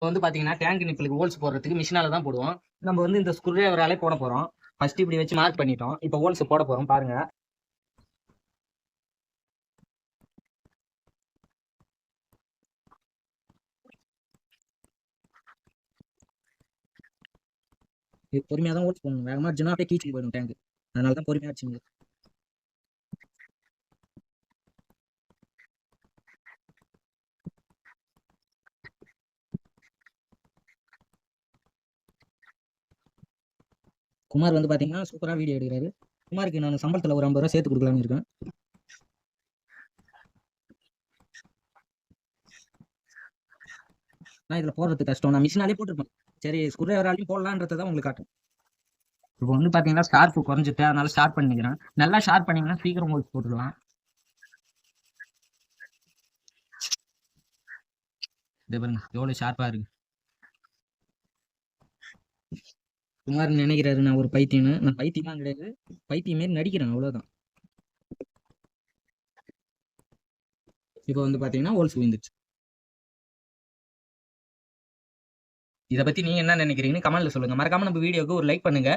இப்போ வந்து பாத்தீங்கன்னா டேங்க் நிப்பிளுக்கு ஹோல்ஸ் போடுறதுக்கு மிஷினால தான் போடுவோம். நம்ம வந்து இந்த ஸ்க்ரூ டிரைவராலே போட போறோம். ஃபர்ஸ்ட் இப்படி வச்சு மார்க் பண்ணிட்டோம். இப்போ ஹோல்ஸ் போட போறோம் பாருங்க. பொறுமையாக தான் ஹோல்ஸ் போடணும். வேகமாக அடிச்சுனா அப்படியே கீச்சு போயிடும் டேங்க் அதனால தான் பொறுமையாக அடிச்சுங்க குமார் வந்து பாத்தீங்கன்னா சூப்பரா வீடியோ எடுக்கிறாரு. குமாருக்கு நான் சம்பளத்துல ஒரு ஐம்பது ரூபா சேர்த்து கொடுக்கலாம்னு இருக்கேன். நான் இதுல போடுறது கஷ்டம். நான் மிஷினாலே போட்டிருப்பேன். சரி ஸ்க்ரூ டிரைவராலையும் போடலான்றதை தான் உங்களுக்கு காட்டும் இப்போ வந்து பாத்தீங்கன்னா ஷார்ப் குறைஞ்சிட்டு அதனால ஷார்ப் பண்ணிக்கிறேன் நல்லா ஷார்ப் பண்ணீங்கன்னா சீக்கிரம் உங்களுக்கு போட்டுடலாம். இதே பாருங்க எவ்வளவு ஷார்ப்பா இருக்கு. குமார் நினைக்கிறாரு? நான் ஒரு பைத்தியம்னு நான் பைத்தியம்லாம் கிடையாது. பைத்தியம் மாரி நடிக்கிறேன். அவ்வளவுதான். இப்போ வந்து பாத்தீங்கன்னா ஹோல்ஸ் விழுந்துச்சு இதை பத்தி நீங்க என்ன நினைக்கிறீங்கன்னு கமெண்ட்ல சொல்லுங்க. மறக்காம நம்ம வீடியோக்கு ஒரு லைக் பண்ணுங்க.